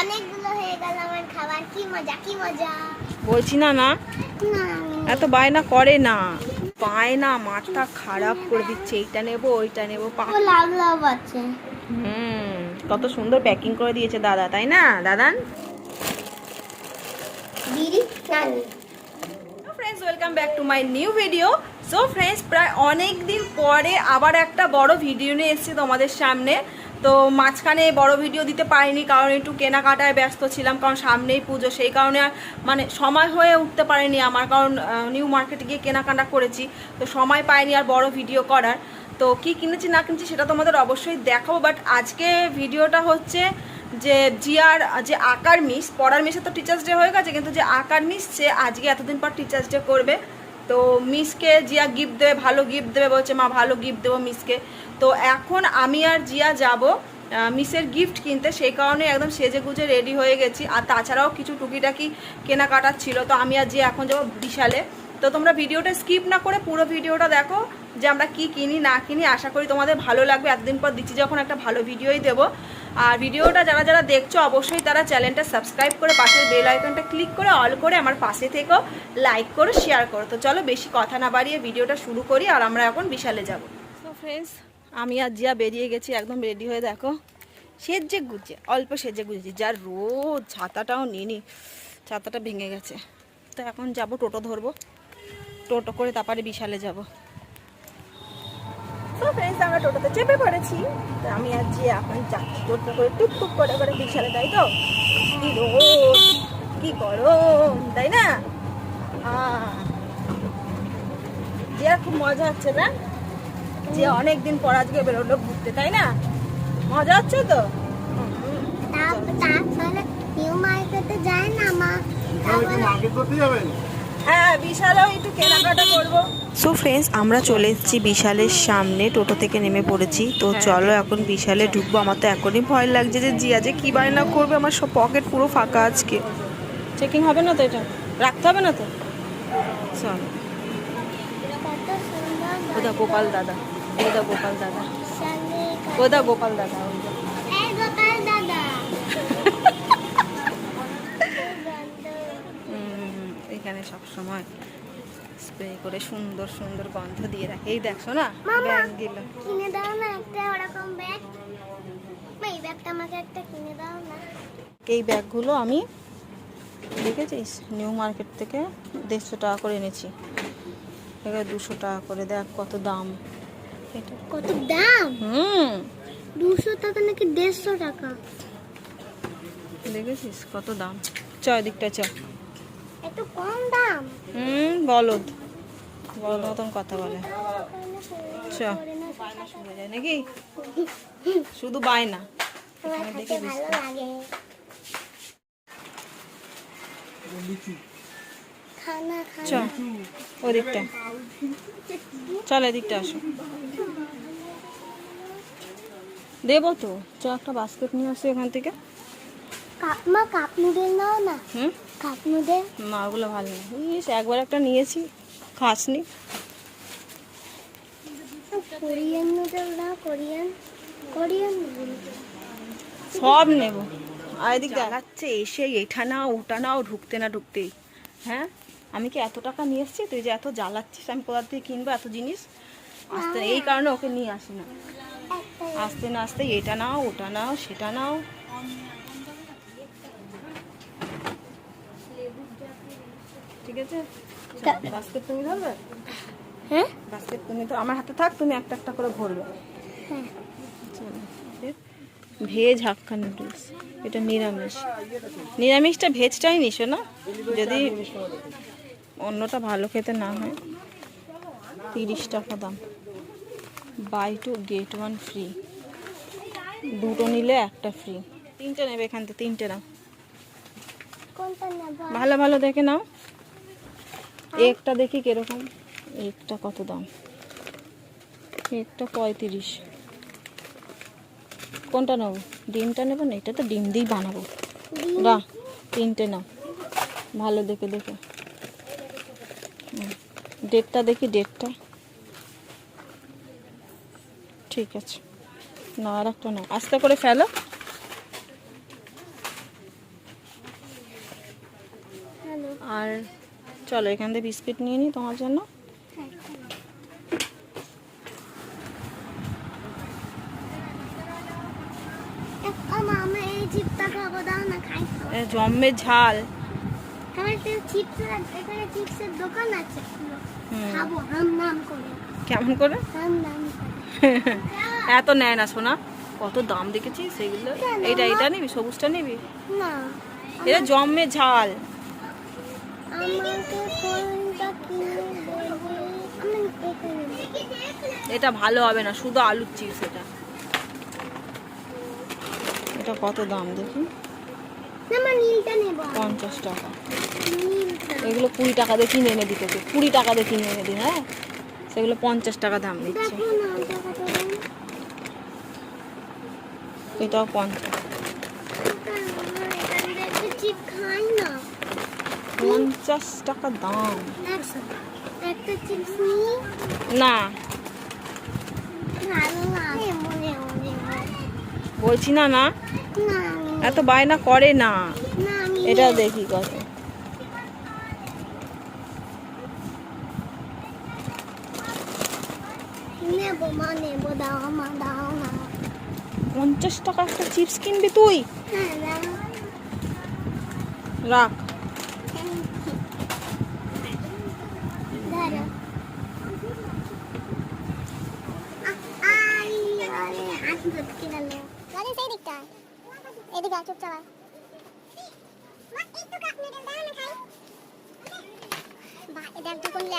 অনেকগুলো হয়ে গেল আমার খাবার। কি মজা কি মজা? বলছি না না। এত বায়না করে না। বায়না মাথা খারাপ করে দিচ্ছে। এইটা নেব ওইটা নেব লাভ লাভ আছে। হুম কত সুন্দর প্যাকিং করে দিয়েছে দাদা তাই না? Dadan? Friends welcome back to my new video so friends প্রায় অনেক দিন পরে আবার একটা বড় ভিডিও নিয়ে এসেছি তোমাদের সামনে। তো মাঝখানে বড় ভিডিও দিতে পারিনি, কারণ একটু কেনাকাটায় ব্যস্ত ছিলাম, কারণ সামনেই পুজো, সেই কারণে মানে সময় হয়ে উঠতে পারিনি আমার, কারণ নিউ মার্কেটে গিয়ে কেনাকাটা করেছি, তো সময় পাইনি আর বড় ভিডিও করার। তো কি কিনেছি, না কিনেছি সেটা তোমাদের অবশ্যই দেখাবো বাট আজকে ভিডিওটা হচ্ছে যে জিয়ার, যে আকার মিস পড়ার মিসে তো টিচার্স ডে হয়ে গেছে, কিন্তু যে আকার মিস সে আজকে এতদিন পর টিচার্স ডে করবে। তো মিসকে জিয়া গিফট দেবে, ভালো গিফট দেবে বলছে, মা, ভালো গিফট দেবো মিসকে। তো এখন আমি আর জিয়া যাব মিসের গিফট কিনতে, সেই কারণে একদম সেজে গুজে রেডি হয়ে গেছি। আর তাছাড়াও কিছু টুকিটাকি কেনাকাটার ছিল, তো আমি আর জিয়া এখন যাব বিশালে। তো তোমরা ভিডিওটা স্কিপ না করে পুরো ভিডিওটা দেখো, যে আমরা কি কিনি, না কিনি, আশা করি তোমাদের ভালো লাগবে। এতদিন পর দিচ্ছি যখন একটা ভালো ভিডিওই দেবো। আর ভিডিওটা যারা যারা দেখছ, অবশ্যই তারা চ্যানেলটা সাবস্ক্রাইব করে পাশের বেল আইকনটা ক্লিক করে অল করে আমার পাশে থেকেও লাইক করো শেয়ার করো। তো চলো বেশি কথা না বাড়িয়ে ভিডিওটা শুরু করি আর আমরা এখন বিশালে যাব। তো ফ্রেন্ডস আমি আর জিয়া বেরিয়ে গেছি, একদম রেডি হয়ে দেখো। সেজে গুজে, অল্প সেজে গুজেছি। যার রোদ, ছাতাটাও নিনি ছাতাটা ভেঙে গেছে। তো এখন যাব, টোটো ধরবো। টোটো করে তারপরে বিশালে যাব। তো ফ্রেন্ডস আমরা টোটোতে চেপে পড়েছি। তো আমি আর যে এখন যাচ্ছি টোটো করে টুকটুক করে করে বিশালে তাই তো? কি রোদ কি গরম তাই না? যে খুব মজা হচ্ছে না? যে অনেক দিন পর আজকে বেরোলো ঘুরতে তাই না? মজা হচ্ছে তো? নিউ মার্কেটে যায় না মা? হ্যাঁ বিশালেও একটু কেনাকাটা করব। সো ফ্রেন্ডস আমরা চলে এসেছি বিশালের সামনে টোটো থেকে নেমে পড়েছি। তো চলো এখন বিশালে ঢুকবো আমার তো এখনই ভয় লাগছে যে জিয়া যে কী বায়না করবে আমার সব পকেট পুরো ফাঁকা আজকে। চেকিং হবে না তো এটা? রাখতে হবে না তো? চল ওদা গোপাল দাদা ওদা গোপাল দাদা। ওদা গোপাল দাদা ওই যে। এই গোপাল দাদা হুম, এখানে সব সময় স্প্রে করে সুন্দর সুন্দর গন্ধ দিয়ে রাখে। এই দেখছ না ব্যাগ দিল কিনে দাও না একটা ওরকম ব্যাগ। এই ব্যাগটা আমাকে একটা কিনে দাও না। এই ব্যাগগুলো আমি দেখেছিস? নিউ মার্কেট থেকে দেড়শো টাকা করে এনেছি। এবার দুশো টাকা করে দেখ কত দাম। এটা কত দাম? হুম। দুশো টাকা নাকি দেড়শো টাকা? দেখেছিস কত দাম? চ এদিকটা চ। একটু কম দাম? হুম বলদ বলদ মতন কথা বলে। চ। নাকি? শুধু বায়না। দেখে ভালো লাগে। চ ওদিকটা। চল এদিকটা আসো। দেবো তো। চ একটা বাস্কেট নিয়ে আসি এখান থেকে। মা কাপ নুডল নাও না? হুম? নুডল না ওগুলো ভালো না। ইস একবার একটা নিয়েছি খাসনি। কোরিয়ান নুডল নাও কোরিয়ান কোরিয়ান সব নেব। আর এদিক দেখাচ্ছে এসে এটা নাও ওটা নাও ঢুকতে না ঢুকতেই। হ্যাঁ? আমি কি এত টাকা নিয়ে এসেছি? তুই যে এত জ্বালাচ্ছিস আমি কোথা থেকে কিনবো এত জিনিস? আসতে এই কারণে ওকে নিয়ে আসি না। আসতে না আসতে এটা নাও ওটা নাও সেটা নাও। ঠিক আছে? বাস্কেট তুমি ধরবে? হ্যাঁ? বাস্কেট তুমি তো আমার হাতে থাক তুমি একটা একটা করে ভরবে। হ্যাঁ। Veg hakka noodles. এটা নিরামিষ। নিরামিষটা ভেজটাই নিশো না? যদি অন্যটা ভালো খেতে না হয় তিরিশ টাকা দাম। Buy two get one free দুটো নিলে একটা ফ্রি তিনটে নেবে এখান থেকে তিনটে নাও। ভালো ভালো দেখে নাও। একটা দেখি কীরকম? একটা কত দাম? একটা পঁয়ত্রিশ। কোনটা নেব? ডিমটা নেব না? এটা তো ডিম দিয়েই বানাবো। না তিনটে নাও। ভালো দেখে দেখে। হুম, ডেটটা দেখি ডেটটা। ঠিক আছে। না আর একটা না আস্তে করে ফেলো আর চলো এখান থেকে বিস্কিট নিয়ে নিই তোমার জন্য। জম্মের ঝাল। কেমন করে? এত নেয় না শোনা কত দাম দেখেছিস সেগুলো এইটা এইটা নিবি সবুজটা নিবি? এটা জম্মে ঝাল আমাকে কোনটা কিনে দেবে আমি এখানে এটা ভালো হবে না শুধু আলুর চিপস এটা। এটা কত দাম দেখি? পঞ্চাশ টাকা। এগুলো কুড়ি টাকা দিয়ে কিনে এনে দিতে কুড়ি টাকা দিয়ে কিনে এনে দিন হ্যাঁ? সেগুলো পঞ্চাশ টাকা দাম দিচ্ছে। এটাও পঞ্চাশ। চিপ খাই না। পঞ্চাশ টাকা দাম। না। বলছি না না। এত বায়না করে না। এটা দেখি কত। পঞ্চাশ টাকা একটা চিপস কিনবি তুই? হ্যাঁ রাখ ধরো আই আরে হাত ভটকে গেল গাড়ি সেই দিকটা এদিকে চুপ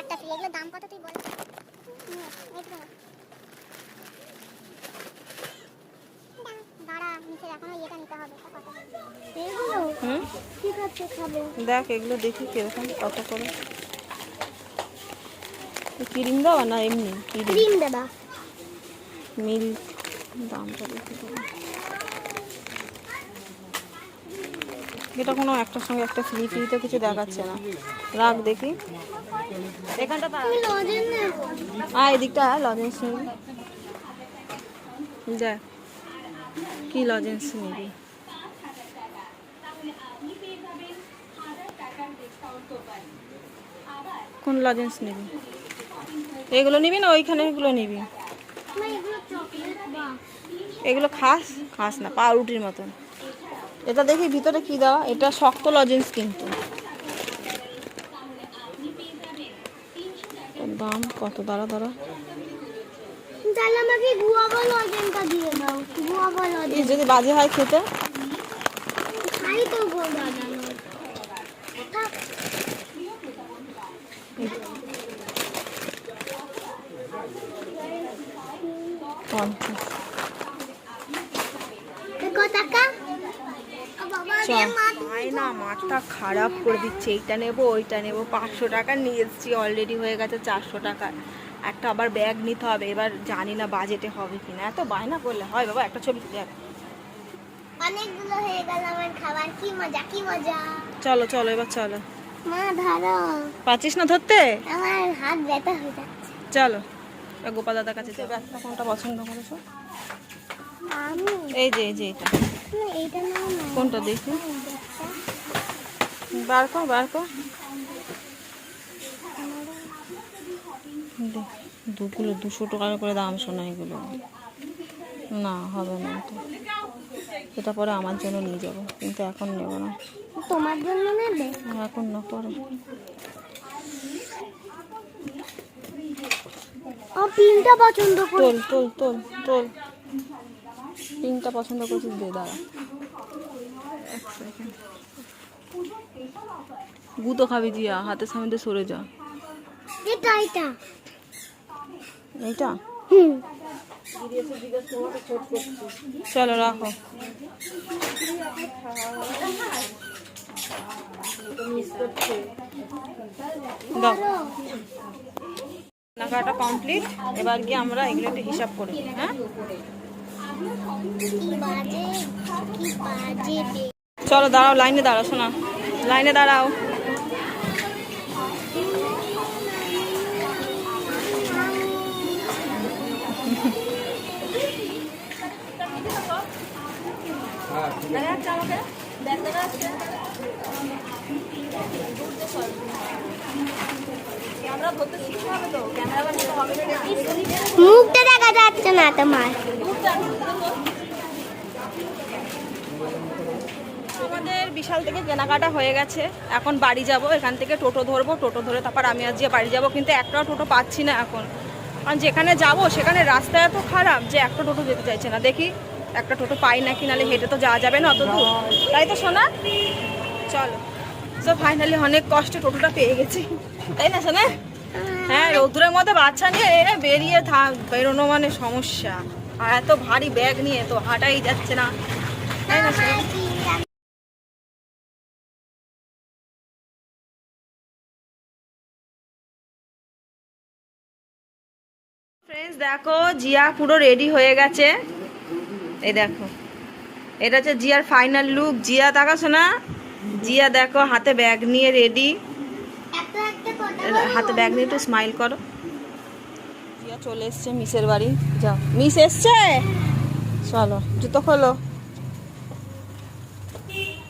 একটা ফ্রি এগুলো দাম কত তুই বল। এই দেখ। এগুলো দেখি কীরকম কত করে। ক্রিম দেওয়া না এমনি? ক্রিম দাদা মিল্ক দামটা দেখি তো। এটা কোনো একটার সঙ্গে একটা ফ্রি ফ্রি তো কিছু দেখাচ্ছে না। রাখ দেখি। এখানটা আয় এদিকটা লজেন্স নিবি। দেখ কি লজেন্স নিবি? কোন লজেন্স নিবি? এগুলো নিবি না ওইখানে এগুলো নিবি? না এগুলো চকলেট বা এগুলো খাস? খাস না পাউরুটির মতন। এটা দেখি ভিতরে কি দেওয়া? এটা শক্ত লজেন্স কিন্তু। দাম কত? দাঁড়া দাঁড়া। তাহলে আমাকে গুয়াবা লজেন্সটা দিয়ে দাও। গুয়াবা যদি বাজে হয় খেতে? খাই তো দাদা থাক পঞ্চাশ কত টাকা ও বাবা রে চল। মা আয় না মাঠটা খারাপ করে দিচ্ছে। এইটা নেব ওইটা নেব। পাঁচশো টাকা নিয়ে এসেছি অলরেডি হয়ে গেছে চারশো টাকা। একটা আবার ব্যাগ নিতে হবে এবার জানি না বাজেটে হবে কিনা। এত বায়না করলে হয় বাবা একটা ছবি তুলে আয়। অনেকগুলো হয়ে গেল আমার খাবার কি মজা কি মজা। চলো চলো এবার চলো। মা ধরো। পাচ্ছিস না ধরতে? আমার হাত ব্যথা হয়ে যাচ্ছে। চলো গোপাল দাদার কাছে পছন্দ করেছ? এই যে এই যে এটা এইটা। না না কোনটা দেখি? বার কর বার কর। দে, দুগুলো দুশো টাকা করে দাম শোনা এগুলো। না হবে না তো এটা পরে আমার জন্য নিয়ে যাব কিন্তু এখন নেব না। তোমার জন্য নেবে? এখন না পরে। ও পিনটা পছন্দ তোল তোল তোল তোল। পিঙ্কটা পছন্দ করছিস দে দাঁড়া। গুতো খাবি জিয়া হাতের সামনে দিয়ে সরে যা। এটা এটা। এইটা? চলো রাখো। কেনাকাটা কমপ্লিট এবার গিয়ে আমরা এগুলো একটু হিসাব করে হ্যাঁ। চলো দাঁড়াও লাইনে দাঁড়াও শোনা। লাইনে দাঁড়াও। ক্যামেরা ধরতে মুখটা দেখা যাচ্ছে না তোমার। আমাদের বিশাল থেকে কেনাকাটা হয়ে গেছে। এখন বাড়ি যাব, এখান থেকে টোটো ধরবো, টোটো ধরে তারপর আমি আজকে বাড়ি যাব, কিন্তু একটাও টোটো পাচ্ছি না এখন। কারণ যেখানে যাব, সেখানে রাস্তা এত খারাপ যে একটা টোটো যেতে চাইছে না। দেখি একটা টোটো পাই নাকি নালে হেঁটে তো যাওয়া যাবে না অত দূর। তাই তো শোনা চলো। তো ফাইনালি অনেক কষ্টে টোটোটা পেয়ে গেছি। তাই না শোনা হ্যাঁ রোদ্দুরের মধ্যে বাচ্চা নিয়ে বেরিয়ে থাক, বেরোনো মানে সমস্যা। আর এত ভারী ব্যাগ নিয়ে তো হাঁটাই যাচ্ছে না। তাই না দেখো, জিয়া পুরো রেডি হয়ে গেছে। এই দেখো। এটা হচ্ছে জিয়ার ফাইনাল লুক জিয়া দেখাছো না জিয়া দেখো হাতে ব্যাগ নিয়ে রেডি হাতে ব্যাগ নিয়ে একটু স্মাইল করো। জিয়া চলে এসছে মিসের বাড়ি। যাও। মিস এসছে? চলো জুতো খোলো।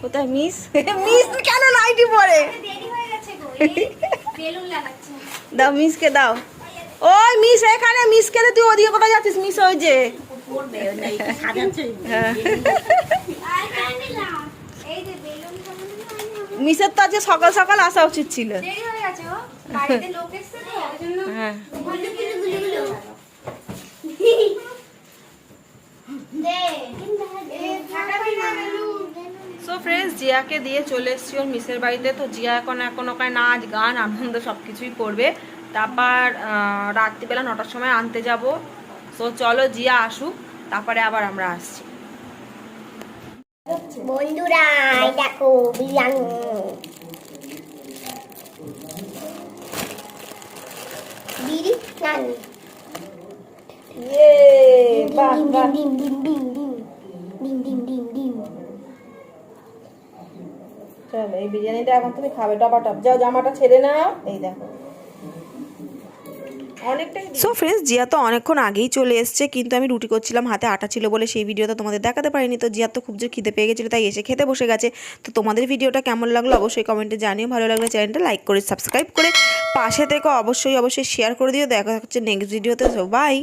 কোথায় মিস? মিস কেন নাইটি পরে দাও মিসকে দাও। ওই মিস এখানে মিসকে তুই ওদিকে কোথায় যাচ্ছিস? মিস ওই যে। মিসের তো আজকে সকাল সকাল আসা উচিত ছিল। সো হ্যাঁ। জিয়াকে দিয়ে চলে এসছি ওর মিসের বাড়িতে। তো জিয়া এখন এখন ওখানে নাচ গান আনন্দ সব কিছুই করবে। তারপর রাত্রিবেলা নটার সময় আনতে যাব। সো চলো জিয়া আসুক তারপরে আবার আমরা আসছি। বন্ধুরা দেখো বিরিয়ানি। এই বিরিয়ানিটা এখন তুমি খাবে টপা টপ যাও জামাটা ছেড়ে নাও। এই দেখো। সো ফ্রেন্ডস জিয়া তো অনেকক্ষণ আগেই চলে এসছে কিন্তু আমি রুটি করছিলাম হাতে আটা ছিল বলে সেই ভিডিওটা তোমাদের দেখাতে পারিনি। তো জিয়া তো খুব জোর খিদে পেয়ে গেছিল তাই এসে খেতে বসে গেছে। তো তোমাদের ভিডিওটা কেমন লাগল অবশ্যই কমেন্টে জানিও। ভালো লাগলে চ্যানেলটা লাইক করে সাবস্ক্রাইব করে পাশে থেকে। অবশ্যই অবশ্যই শেয়ার করে দিও। দেখা হচ্ছে নেক্সট ভিডিওতে বাই